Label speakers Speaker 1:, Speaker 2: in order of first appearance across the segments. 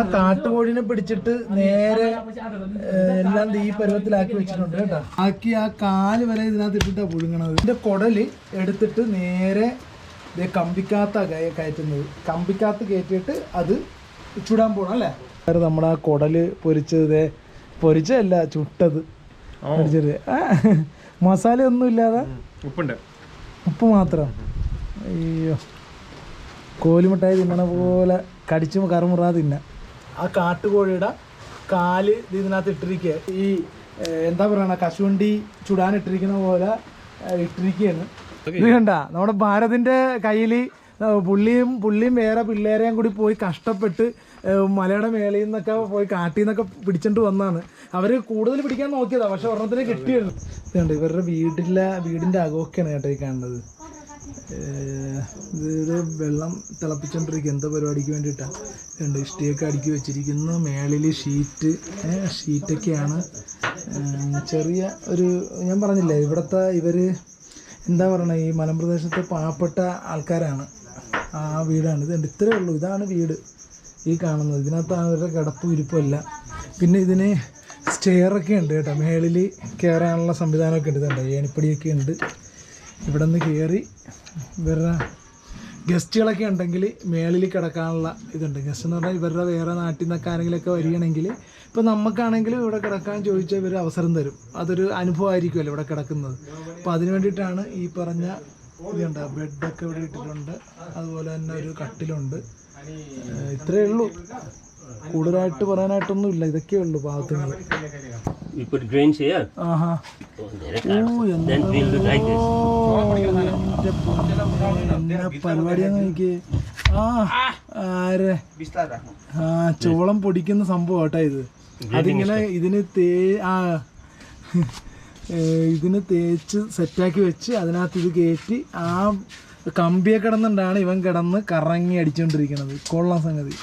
Speaker 1: ആ കാട്ടുകോഴിനെ പിടിച്ചിട്ട് നേരെ എല്ലാം ഈ പരുവത്തിലാക്കി വെച്ചിട്ടുണ്ട് കേട്ടോ. ആക്കി ആ കാൽ വരെ ഇതിനകത്ത് ഇട്ടിട്ടാ പുഴുങ്ങണത്. ഇതിന്റെ കുടൽ എടുത്തിട്ട് നേരെ കമ്പിക്കാത്ത കയ- കയറ്റുന്നത്. കമ്പിക്കാത്ത കയറ്റിയിട്ട് അത് ചുടാൻ പോണം അല്ലേ? നമ്മുടെ ആ കുടൽ പൊരിച്ചത് പൊരിച്ചതല്ല ചുട്ടത്. പൊരിച്ചത് മസാല ഒന്നും ഇല്ലാതെ.
Speaker 2: ഉപ്പുണ്ട്.
Speaker 1: ഉപ്പ് മാത്രം. അയ്യോ. കോലിമിഠായി തിന്നണ പോലെ കടിച്ചു കറുമുറാ തിന്ന. ആ കാട്ടുകോഴിയുടെ കാൽ ഇത് ഇതിനകത്ത് ഇട്ടിരിക്കുക. ഈ എന്താ പറയണ കശുവണ്ടി ചുടാൻ ഇട്ടിരിക്കുന്ന പോലെ ഇട്ടിരിക്കുകയാണ്. ഇത് കണ്ട നമ്മുടെ ഭാരതിന്റെ കയ്യിൽ പുള്ളിയും പുള്ളിയും വേറെ പിള്ളേരെയും കൂടി പോയി കഷ്ടപ്പെട്ട് മലയുടെ മേളയിൽ നിന്നൊക്കെ പോയി കാട്ടിൽ നിന്നൊക്കെ പിടിച്ചിട്ട് വന്നാണ്. അവർ കൂടുതൽ പിടിക്കാൻ നോക്കിയതാണ് പക്ഷെ ഒരെണ്ണത്തിന് കിട്ടിയുള്ളൂ ഇതുണ്ട് ഇവരുടെ വീട്ടിലെ വീടിന്റെ അകമൊക്കെയാണ് കേട്ടോ ഈ കാണുന്നത്. ഇത് വെള്ളം തിളപ്പിച്ചോണ്ടിരിക്കുക എന്താ പരിപാടിക്ക് വേണ്ടിയിട്ടാണ് രണ്ട് ഇഷ്ടിയൊക്കെ അടുക്കി വെച്ചിരിക്കുന്നു. മേളിൽ ഷീറ്റ് ഷീറ്റൊക്കെയാണ്. ചെറിയ ഒരു ഞാൻ പറഞ്ഞില്ലേ ഇവിടുത്തെ ഇവർ എന്താ പറയണത് ഈ മലമ്പ്രദേശത്തെ പാവപ്പെട്ട ആൾക്കാരാണ്. ആ വീടാണ്. ഇത് ഇത്രയേ ഉള്ളൂ. ഇതാണ് വീട്. ഈ കാണുന്നത്. ഇതിനകത്ത് അവരുടെ കിടപ്പും ഇരിപ്പല്ല പിന്നെ ഇതിന് സ്റ്റെയറൊക്കെ ഉണ്ട് കേട്ടോ. മേളിൽ കയറാനുള്ള സംവിധാനമൊക്കെ ഉണ്ട്. ഇതുണ്ട്. ഏണിപ്പടിയൊക്കെ ഉണ്ട്. ഇവിടെ നിന്ന് കയറി ഇവരുടെ ഗസ്റ്റുകളൊക്കെ ഉണ്ടെങ്കിൽ മേളിൽ കിടക്കാനുള്ള ഇതുണ്ട്. ഗസ്റ്റ് എന്ന് പറഞ്ഞാൽ ഇവരുടെ വേറെ നാട്ടിൽ നിന്നൊക്കെ ആരെങ്കിലുമൊക്കെ വരികയാണെങ്കിൽ ഇപ്പോൾ നമുക്കാണെങ്കിലും ഇവിടെ കിടക്കാൻ ചോദിച്ചാൽ ഇവർ അവസരം തരും. അതൊരു അനുഭവമായിരിക്കുമല്ലോ ഇവിടെ കിടക്കുന്നത്. അപ്പോൾ അതിന് വേണ്ടിയിട്ടാണ് ഈ പറഞ്ഞ ഇതുണ്ട്. ബെഡൊക്കെ ഇവിടെ ഇട്ടിട്ടുണ്ട്. അതുപോലെ തന്നെ ഒരു കട്ടിലുണ്ട്. ഇത്രയേ ഉള്ളൂ. കൂടുതലായിട്ട് പറയാനായിട്ടൊന്നും ഇല്ല ഇതൊക്കെയേ ഉള്ളൂ പാവത്തുങ്ങൾ
Speaker 3: We put grains here.
Speaker 1: Uh
Speaker 3: Oh, Then we'll do like this.
Speaker 1: നോക്കിയേ ആ ചോളം പൊടിക്കുന്ന സംഭവം കേട്ടോ ഇത്. അതിങ്ങനെ ഇതിന് തേ ആ ഇതിന് തേച്ച് സെറ്റാക്കി വെച്ച് അതിനകത്ത് ഇത് കയറ്റി ആ കമ്പിയെ കിടന്നുണ്ടാണ് ഇവൻ കിടന്ന് കറങ്ങി അടിച്ചുകൊണ്ടിരിക്കുന്നത് കൊള്ളാം സംഗതി.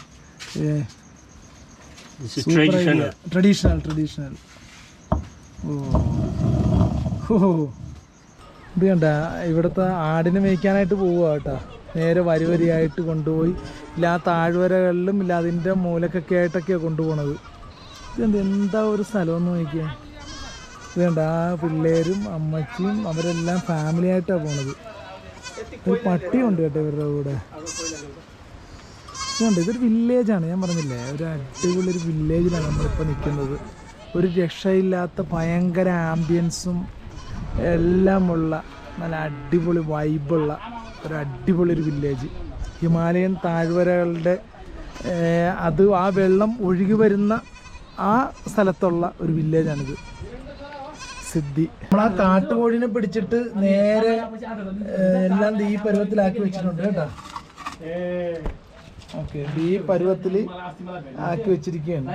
Speaker 3: traditional.
Speaker 1: ട്രഡീഷണൽ ട്രഡീഷണൽ ഇത് കണ്ട ഇവിടുത്തെ ആടിനെ മേയ്ക്കാനായിട്ട് പോവുക കേട്ടോ. നേരെ വരി വരിയായിട്ട് കൊണ്ടുപോയി. ഇല്ല താഴ്വരകളിലും ഇല്ല അതിന്റെ മൂലക്കൊക്കെ ആയിട്ടൊക്കെയാണ് കൊണ്ടുപോകണത് ഇതെന്ത് എന്താ ഒരു സ്ഥലമെന്ന് നോക്കിയാൽ ഇത് കണ്ട ആ പിള്ളേരും അമ്മച്ചിയും അവരെല്ലാം ഫാമിലി ആയിട്ടാണ് പോണത്. ഒരു പട്ടിയുണ്ട് കേട്ടോ ഇവരുടെ കൂടെ. ഇതുണ്ട് ഇതൊരു വില്ലേജാണ് ഞാൻ പറഞ്ഞില്ലേ ഒരു അടിപൊളി ഒരു വില്ലേജിലാണ് നമ്മളിപ്പോൾ നിൽക്കുന്നത് ഒരു രക്ഷയില്ലാത്ത ഭയങ്കര ആംബിയൻസും എല്ലാമുള്ള നല്ല അടിപൊളി വൈബുള്ള ഒരു അടിപൊളി ഒരു വില്ലേജ് ഹിമാലയൻ താഴ്വരകളുടെ അത് ആ വെള്ളം ഒഴുകി വരുന്ന ആ സ്ഥലത്തുള്ള ഒരു വില്ലേജാണിത് സിദ്ധി. നമ്മൾ ആ കാട്ടുകോഴിനെ പിടിച്ചിട്ട് നേരെ എല്ലാം ഈ പരുവത്തിലാക്കി വെച്ചിട്ടുണ്ട് കേട്ടോ. ഓക്കെ ഈ പരുവത്തിൽ ആക്കി വെച്ചിരിക്കുകയാണ്?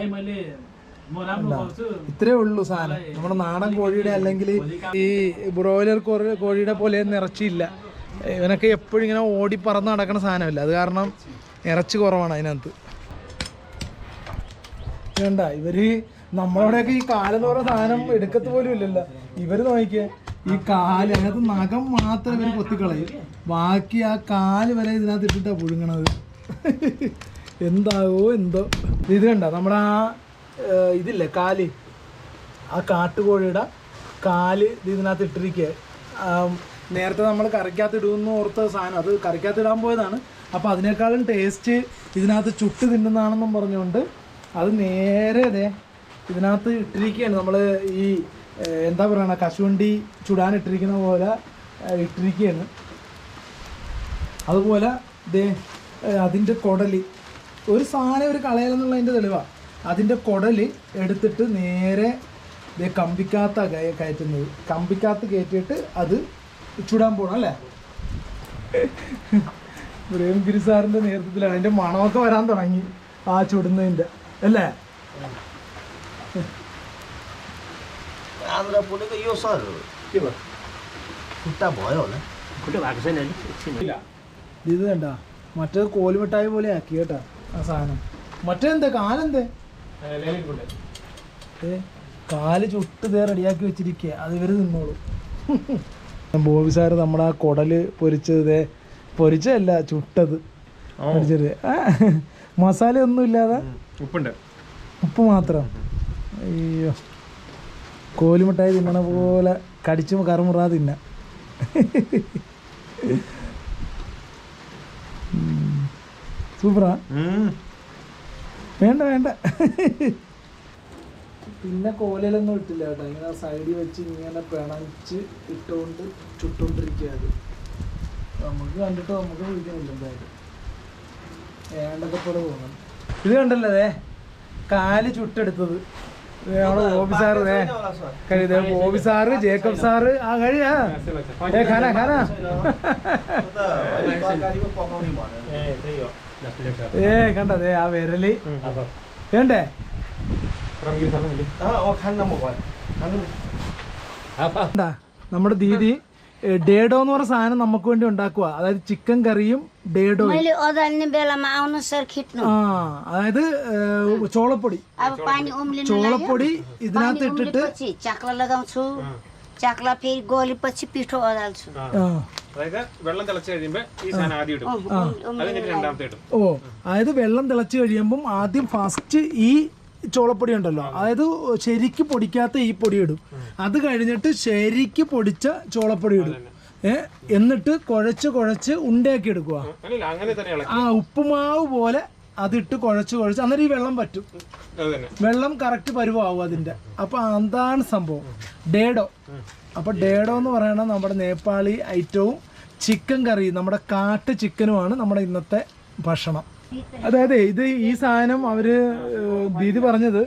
Speaker 1: ഇത്രേ ഉള്ളൂ സാധനം. നമ്മുടെ നാടൻ കോഴിയുടെ അല്ലെങ്കിൽ ഈ ബ്രോയിലർ കോഴി- കോഴിയുടെ പോലെ നിറച്ചില്ല ഇവനൊക്കെ എപ്പോഴും ഇങ്ങനെ ഓടി പറന്ന് നടക്കുന്ന സാധനമല്ല. അത് കാരണം ഇറച്ചി കുറവാണ് അതിനകത്ത്. വേണ്ട ഇവർ നമ്മളവിടെയൊക്കെ ഈ കാലെന്ന് പറയുന്ന സാധനം എടുക്കത്ത് പോലും ഇല്ലല്ലോ. ഇവർ നോക്കിയേ ഈ കാൽ അതിനകത്ത് നഖം മാത്രം ഇവർ കൊത്തിക്കളയും ബാക്കി ആ കാൽ വരെ ഇതിനകത്ത് ഇട്ടിട്ടാ പുഴുങ്ങണത്. എന്താവോ എന്തോ. ഇത് കണ്ട? നമ്മുടെ ആ ഇതില്ലേ കാൽ. ആ കാട്ടുകോഴിയുടെ കാൽ ഇത് ഇതിനകത്ത് ഇട്ടിരിക്കുക നേരത്തെ നമ്മൾ കറിക്കകത്ത് ഇടുമെന്ന് ഓർത്ത സാധനം. അത് കറിക്കകത്ത് ഇടാൻ പോയതാണ്. അപ്പോൾ അതിനേക്കാളും ടേസ്റ്റ് ഇതിനകത്ത് ചുട്ട് തിന്നുന്നതാണെന്നും പറഞ്ഞുകൊണ്ട് അത് നേരെ അതെ ഇതിനകത്ത് ഇട്ടിരിക്കുകയാണ് നമ്മൾ ഈ എന്താ പറയണ കശുവണ്ടി ചുടാൻ ഇട്ടിരിക്കുന്ന പോലെ ഇട്ടിരിക്കുകയാണ് അതുപോലെ ദേ അതിന്റെ കുടൽ ഒരു സാധനം ഒരു കളയലെന്നുള്ളതിന്റെ തെളിവാണ് അതിൻ്റെ കുടല് എടുത്തിട്ട് നേരെ ദേ കമ്പിക്കാത്ത കയ- കയറ്റുന്നത് കമ്പിക്കാത്ത് കയറ്റിയിട്ട് അത് ചുടാൻ പോകണം അല്ലേ പ്രേംഗിരി സാറിൻ്റെ നേതൃത്വത്തിലാണ് അതിൻ്റെ മണമൊക്കെ വരാൻ തുടങ്ങി ആ ചുടുന്നതിൻ്റെ അല്ലേ
Speaker 4: आन्द्रा बोलेको यो सर खुट्टा भयो होला
Speaker 3: खुट्टा भएको छैन अलिक एकछिन
Speaker 1: ഇത് കണ്ട മറ്റേ കോലുമിഠായി പോലെ ആക്കി കേട്ടാ ആ സാധനം മറ്റേ എന്താ കാലെന്തേ ഏ, കാൽ ചുട്ട് ദേ റെഡിയാക്കി വെച്ചിരിക്കുക അത് ഇവർ നിന്നോളൂ ബോബി സാറ് നമ്മുടെ ആ കുടൽ പൊരിച്ചത് ദേ പൊരിച്ചതല്ല ചുട്ടത്. പൊരിച്ചത് മസാല ഒന്നും ഇല്ലാതെ
Speaker 2: ഉപ്പുണ്ട്.
Speaker 1: ഉപ്പ് മാത്രം. അയ്യോ. കോലുമിട്ടായി തിന്നണ പോലെ കടിച്ചു കറുമുറാ തിന്ന. സൂപ്പറാ? വേണ്ട വേണ്ട. പിന്നെ കോലയിലൊന്നും ഇട്ടില്ല കേട്ടോ. ഇങ്ങനെ സൈഡിൽ വെച്ച് ഇങ്ങനെ പിണച്ച് ഇട്ടുകൊണ്ട് ചുട്ടുകൊണ്ടിരിക്കുക നമുക്ക് കണ്ടിട്ട് നമുക്ക് വിളിക്കുന്നില്ല എന്തായാലും. വേണ്ടത് പോലെ പോകണം ഇത് കണ്ടല്ലേ അതെ കാൽ ചുട്ടെടുത്തത്. ഓഫീസാറ് നമ്മുടെ ബോബി സാറ് ദേ കഴിയതേ ബോബി സാറ്? ജേക്കബ് സാറ് ആ കഴിയാ ഏ ഖാന ഖാന. ഏ കണ്ടത് ആ വിരൽ. വേണ്ടേ? നമ്മുടെ ദീദി ഡേഡോ എന്ന് പറഞ്ഞ സാധനം നമുക്ക് വേണ്ടി ഉണ്ടാക്കുക അതായത് ചിക്കൻ കറിയും ഡേഡോ. ആ അതായത് ചോളപ്പൊടി. ചോളപ്പൊടി ഇതിനകത്ത് ഇട്ടിട്ട്
Speaker 4: ചക്ല ചക്ല ഫിർ ഗോലി പച്ചി
Speaker 1: പിഠോ
Speaker 2: അതായത് വെള്ളം തിളച്ച് കഴിയുമ്പോൾ ഈ സാധനം ആദ്യം ഇടും. അത് രണ്ടാമത്തെ ഇടും.
Speaker 1: ഓ അതായത് വെള്ളം തിളച്ച് കഴിയുമ്പോൾ ആദ്യം ഫസ്റ്റ് ഈ ചോളപ്പൊടി ഉണ്ടല്ലോ അതായത് ശരിക്ക് പൊടിക്കാത്ത ഈ പൊടി ഇടും. അത് കഴിഞ്ഞിട്ട് ശരിക്ക് പൊടിച്ച ചോളപ്പൊടി ഇടും. എന്നിട്ട് കുഴച്ച് കുഴച്ച് ഉണ്ടയാക്കി എടുക്കുക. ആ ഉപ്പുമാവ് പോലെ അതിട്ട് കുഴച്ച് കുഴച്ച് അന്നേരം ഈ വെള്ളം പറ്റും. വെള്ളം കറക്റ്റ് പരുവാകും അതിന്റെ. അപ്പൊ അതാണ് സംഭവം. ഡേഡോ അപ്പൊ ഡേഡോ എന്ന് പറയുന്നത് നമ്മുടെ നേപ്പാളി ഐറ്റവും ചിക്കൻ കറി നമ്മുടെ കാട്ട് ചിക്കനുമാണ് നമ്മുടെ ഇന്നത്തെ ഭക്ഷണം. അതായത് ഇത് ഈ സാധനം ഏഹ്, ദീദി പറഞ്ഞത്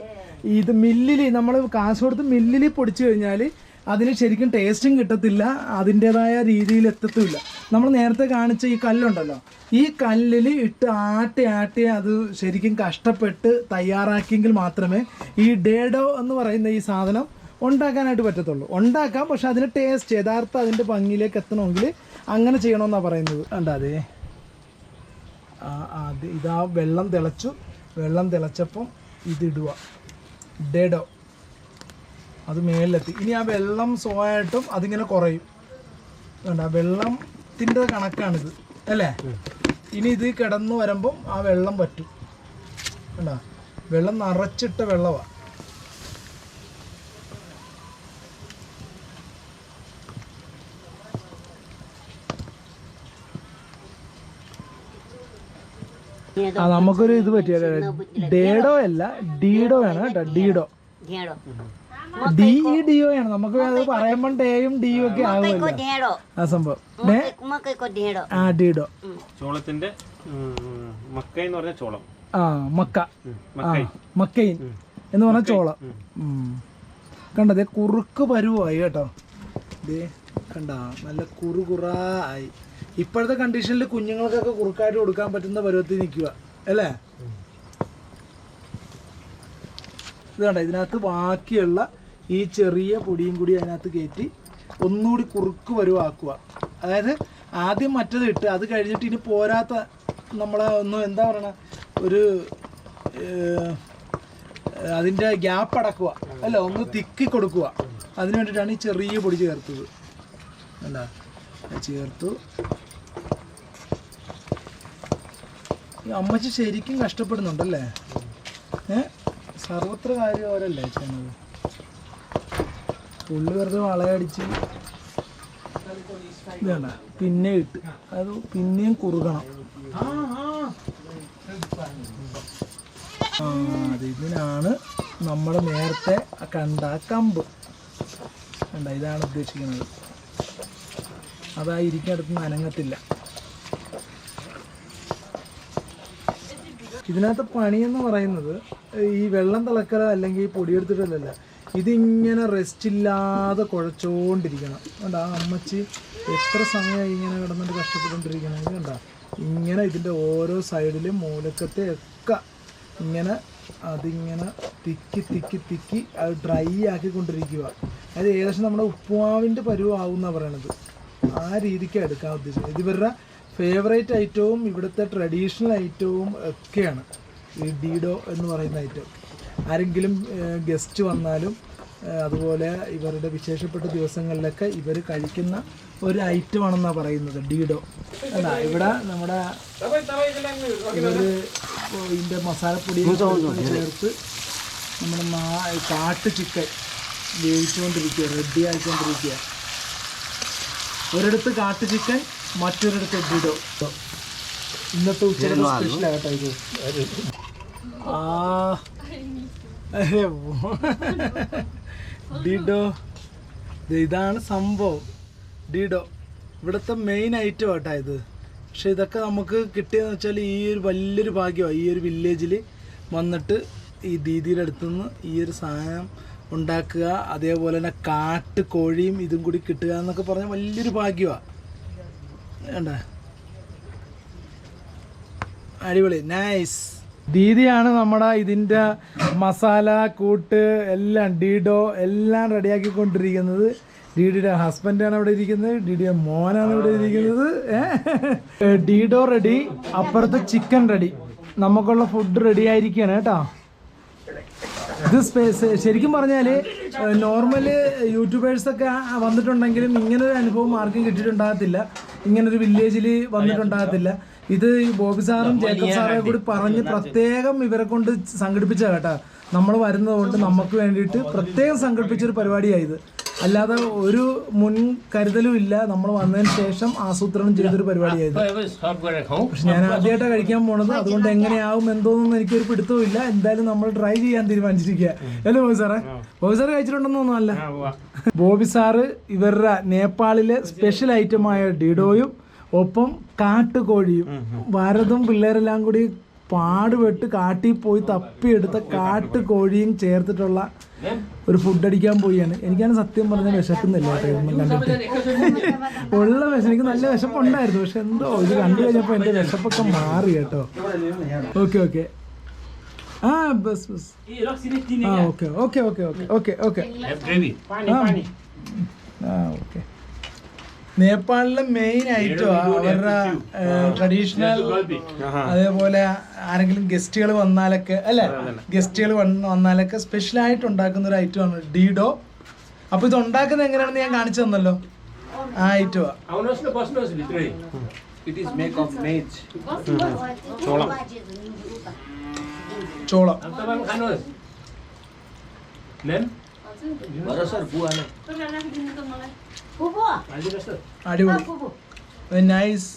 Speaker 1: ഇത് മില്ലിൽ നമ്മൾ കൊടുത്ത് മില്ലിൽ പൊടിച്ചു കഴിഞ്ഞാൽ അതിന് ശരിക്കും ടേസ്റ്റും കിട്ടത്തില്ല അതിന്റെതായ രീതിയിൽ എത്തത്തുമില്ല നമ്മൾ നേരത്തെ കാണിച്ച ഈ കല്ലുണ്ടല്ലോ ഈ കല്ലിൽ ഇട്ട് ആട്ടി ആട്ടി അത് ശരിക്കും കഷ്ടപ്പെട്ട് തയ്യാറാക്കിയെങ്കിൽ മാത്രമേ ഈ ഡേഡോ എന്ന് പറയുന്ന ഈ സാധനം ഉണ്ടാക്കാനായിട്ട് പറ്റത്തുള്ളൂ. ഉണ്ടാക്കാം പക്ഷെ അതിന് ടേസ്റ്റ് യഥാർത്ഥ അതിന്റെ ഭംഗിയിലേക്ക് എത്തണമെങ്കിൽ അങ്ങനെ ചെയ്യണമെന്നാണ് പറയുന്നത്. ആ, അത് ഇതാ വെള്ളം തിളച്ചു. വെള്ളം തിളച്ചപ്പം ഇതിടുക. ഡെഡോ അത് മേലിലെത്തി ഇനി ആ വെള്ളം സ്വായിട്ടും അതിങ്ങനെ കുറയും. വേണ്ട വെള്ളത്തിന്റെ കണക്കാണിത്. അല്ലേ? ഇനി ഇത് കിടന്നു വരുമ്പം ആ വെള്ളം പറ്റും. വേണ്ട വെള്ളം നിറച്ചിട്ട വെള്ളമാണ് ആ നമുക്കൊരു ഇത് പറ്റിയ ഡേഡോ അല്ല ഡീഡോ ആണ് കേട്ടോ ഡീഡോ ഡി ഇ ആണ് നമുക്ക് അത് പറയുമ്പോൾ ഡേയും ഡിയും ഒക്കെ
Speaker 4: ആകുമല്ലോ
Speaker 1: ആ സംഭവം ആ ഡീഡോ
Speaker 2: ചോളത്തിന്റെ എന്ന് പറഞ്ഞ ചോളം
Speaker 1: ആ മക്ക ആ മക്കയിൻ എന്ന് പറഞ്ഞ ചോളം കണ്ടത് കുറുക്ക് പരുവായി കേട്ടോ ദേ കണ്ട നല്ല കുറുകുറായി ഇപ്പോഴത്തെ കണ്ടീഷനിൽ കുഞ്ഞുങ്ങൾക്കൊക്കെ കുറുക്കായിട്ട് കൊടുക്കാൻ പറ്റുന്ന പരുവത്തിൽ നിൽക്കുക. അല്ലേ? ഇത് കണ്ട? ഇതിനകത്ത് ബാക്കിയുള്ള ഈ ചെറിയ പൊടിയും കൂടി അതിനകത്ത് കയറ്റി ഒന്നുകൂടി കുറുക്ക് വരുവാക്കുക അതായത് ആദ്യം മറ്റത് ഇട്ട് അത് കഴിഞ്ഞിട്ട് ഇനി പോരാത്ത നമ്മളെ ഒന്ന് എന്താ പറയണ? ഒരു അതിന്റെ ഗ്യാപ്പ് അടക്കുക. അല്ല? ഒന്ന് തിക്കി കൊടുക്കുക. അതിന് വേണ്ടിയിട്ടാണ് ഈ ചെറിയ പൊടി ചേർത്തത്. അല്ല ചേർത്തു ഈ അമ്മച്ചി ശരിക്കും കഷ്ടപ്പെടുന്നുണ്ടല്ലേ? ഏ? സർവത്ര കാര്യം അവരല്ലേ ചെയ്യുന്നത്? പുള്ളി വെറുതെ വളയടിച്ച് ഇതാണ് പിന്നെ ഇട്ട്. അത് പിന്നെയും കുറുകണം. ആ ഇതിനാണ് നമ്മൾ നേരത്തെ കണ്ട കമ്പ്. കണ്ട ഇതാണ് ഉദ്ദേശിക്കുന്നത്. അതായിരിക്കും അടുത്ത് അനങ്ങത്തില്ല ഇതിനകത്ത് പണിയെന്ന് പറയുന്നത് ഈ വെള്ളം തിളക്കൽ അല്ലെങ്കിൽ ഈ പൊടിയെടുത്തിട്ടല്ല ഇതിങ്ങനെ റെസ്റ്റ് ഇല്ലാതെ കുഴച്ചുകൊണ്ടിരിക്കണം കണ്ട ആ അമ്മച്ചി എത്ര സമയം ഇങ്ങനെ കിടന്നിട്ട് കഷ്ടപ്പെട്ടുകൊണ്ടിരിക്കണം ഇത് കണ്ട. ഇങ്ങനെ ഇതിന്റെ ഓരോ സൈഡിലും മൂലക്കത്തെ ഒക്കെ ഇങ്ങനെ അതിങ്ങനെ തിക്കി തിക്കി തിക്കി അത് ഡ്രൈ ആക്കിക്കൊണ്ടിരിക്കുക അതായത് ഏകദേശം നമ്മുടെ ഉപ്പുമാവിന്റെ പരുവാവുന്ന പറയണത്. ആ രീതിക്ക് എടുക്കാൻ ഉദ്ദേശിച്ചത്. ഇത് ഇവരുടെ ഫേവറേറ്റ് ഐറ്റവും ഇവിടുത്തെ ട്രഡീഷണൽ ഐറ്റവും ഒക്കെയാണ്. ഈ ഡീഡോ എന്ന് പറയുന്ന ഐറ്റം ആരെങ്കിലും ഗസ്റ്റ് വന്നാലും അതുപോലെ ഇവരുടെ വിശേഷപ്പെട്ട ദിവസങ്ങളിലൊക്കെ ഇവർ കഴിക്കുന്ന ഒരു ഐറ്റം ആണെന്നാണ് പറയുന്നത് ഡീഡോ അല്ല ഇവിടെ നമ്മുടെ ഇവർ ഇതിന്റെ മസാലപ്പൊടി ചേർത്ത് നമ്മുടെ നാ- കാട്ട് ചിക്കൻ വേവിച്ചുകൊണ്ടിരിക്കുക റെഡി ആയിക്കൊണ്ടിരിക്കുക. ഒരിടത്ത് കാട്ട് ചിക്കൻ മറ്റൊരിടത്ത് ഡിഡോ ഇന്നത്തെ ഉച്ചയുടെ സ്പെഷ്യലാണ് കേട്ടോ ഇത് ആ അരെ വോ. ഡിഡോ ഇതാണ് സംഭവം. ഡിഡോ ഇവിടുത്തെ മെയിൻ ഐറ്റം ആട്ടാ ഇത്. പക്ഷെ ഇതൊക്കെ നമുക്ക് കിട്ടിയെന്ന് വെച്ചാൽ ഈ ഒരു വലിയൊരു ഭാഗ്യമാണ് ഈ ഒരു വില്ലേജിൽ വന്നിട്ട് ഈ ദീദിയുടെ അടുത്തുനിന്ന് ഈ ഒരു സാധനം ഉണ്ടാക്കുക അതേപോലെ തന്നെ കാട്ട് കോഴിയും ഇതും കൂടി കിട്ടുക എന്നൊക്കെ പറഞ്ഞാൽ വലിയൊരു ഭാഗ്യമാണ് വേണ്ട അടിപൊളി. നൈസ് ദീദിയാണ് നമ്മുടെ ഇതിന്റെ മസാല കൂട്ട് എല്ലാം ഡീഡോ എല്ലാം റെഡിയാക്കി കൊണ്ടിരിക്കുന്നത് ഡീഡിയുടെ ഹസ്ബൻഡാണ് ഇവിടെ ഇരിക്കുന്നത് ഡീഡിയുടെ മോനാണ് ഇവിടെ ഇരിക്കുന്നത്. ഡീഡോ റെഡി അപ്പുറത്തെ ചിക്കൻ റെഡി. നമുക്കുള്ള ഫുഡ് റെഡി ആയിരിക്കുകയാണ് കേട്ടോ. ഇത് സ്പേസ് ശരിക്കും പറഞ്ഞാൽ നോർമൽ യൂട്യൂബേഴ്സൊക്കെ വന്നിട്ടുണ്ടെങ്കിലും ഇങ്ങനൊരു അനുഭവം ആർക്കും കിട്ടിയിട്ടുണ്ടാകത്തില്ല. ഇങ്ങനൊരു വില്ലേജിൽ വന്നിട്ടുണ്ടാകത്തില്ല. ഇത് ബോബി സാറും ജേക്കബ് സാറേ കൂടി പറഞ്ഞ് പ്രത്യേകം ഇവരെ കൊണ്ട് സംഘടിപ്പിച്ച കേട്ടാ. നമ്മൾ വരുന്നത് കൊണ്ട് നമുക്ക് വേണ്ടിയിട്ട് പ്രത്യേകം സംഘടിപ്പിച്ചൊരു പരിപാടിയായത് അല്ലാതെ ഒരു മുൻകരുതലും ഇല്ല. നമ്മൾ വന്നതിന് ശേഷം ആസൂത്രണം ചെയ്തൊരു
Speaker 3: പരിപാടിയായിരുന്നു
Speaker 1: പക്ഷെ ഞാൻ ആദ്യമായിട്ടാണ് കഴിക്കാൻ പോണത്. അതുകൊണ്ട് എങ്ങനെയാവും എന്തോന്നും എനിക്കൊരു പിടുത്തവും ഇല്ല. എന്തായാലും നമ്മൾ ട്രൈ ചെയ്യാൻ തീരുമാനിച്ചിരിക്കുക അല്ലേ ബോബി സാറേ? ബോബി സാറ് കഴിച്ചിട്ടുണ്ടെന്ന് തോന്നല്ല ബോബി സാറ് ഇവരുടെ നേപ്പാളിലെ സ്പെഷ്യൽ ഐറ്റമായ ഡിഡോയും ഒപ്പം കാട്ടുകോഴിയും ഭാരതം പിള്ളേരെല്ലാം കൂടി പാടുപെട്ട് കാട്ടിൽ പോയി തപ്പിയെടുത്ത കാട്ട് കോഴിയും ചേർത്തിട്ടുള്ള ഒരു ഫുഡ് അടിക്കാൻ പോയാണ് എനിക്കാണ് സത്യം പറഞ്ഞ വിശക്കുന്നില്ല ഉള്ള വിഷം എനിക്ക് നല്ല വിശപ്പുണ്ടായിരുന്നു പക്ഷെ എന്തോ ഇത് കണ്ടു കഴിഞ്ഞപ്പോൾ എന്റെ വിശപ്പൊക്കെ മാറി കേട്ടോ. Okay okay. ആ ബസ് ബസ്. ആ okay okay okay okay okay.
Speaker 3: Okay
Speaker 1: ആ ഓക്കെ. നേപ്പാളിലെ മെയിൻ ഐറ്റം അവരുടെ ട്രഡീഷണൽ അതേപോലെ ആരെങ്കിലും ഗസ്റ്റുകൾ വന്നാലൊക്കെ അല്ലെ? ഗസ്റ്റുകൾ വന്നാലൊക്കെ സ്പെഷ്യൽ ആയിട്ട് ഉണ്ടാക്കുന്ന ഒരു ഐറ്റം ആണ് ഡീഡോ അപ്പൊ ഇത് ഉണ്ടാക്കുന്നത് എങ്ങനെയാണെന്ന് ഞാൻ കാണിച്ചു തന്നല്ലോ. ആ
Speaker 3: ഐറ്റം
Speaker 1: ചോളം. അടിപൊളി. നൈസ്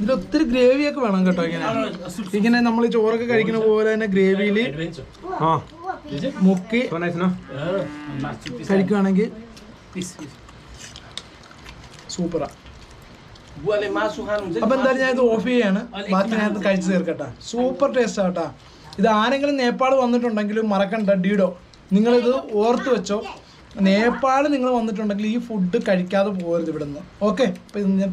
Speaker 1: ഇതിൽ ഗ്രേവി ഒക്കെ വേണം കേട്ടോ ഇങ്ങനെ. ഇങ്ങനെ നമ്മൾ ചോറൊക്കെ കഴിക്കുന്ന പോലെ തന്നെ ഗ്രേവിയിൽ മുക്കി കഴിക്കുകയാണെങ്കിൽ സൂപ്പറാ. അപ്പൊ എന്തായാലും ഞാൻ ഇത് ഓഫ് ചെയ്യാണ്. ബാക്കി ഞാൻ കഴിച്ചു തീർക്കട്ടെ. സൂപ്പർ ടേസ്റ്റ് ആട്ടാ. ഇത് ആരെങ്കിലും നേപ്പാൾ വന്നിട്ടുണ്ടെങ്കിലും മറക്കണ്ട ഡീഡോ. നിങ്ങളിത് ഓർത്ത് വെച്ചോ. നേപ്പാൾ നിങ്ങൾ വന്നിട്ടുണ്ടെങ്കിൽ ഈ ഫുഡ് കഴിക്കാതെ പോകരുത് ഇവിടുന്ന്. ഓക്കെ അപ്പം ഇത് ഞാൻ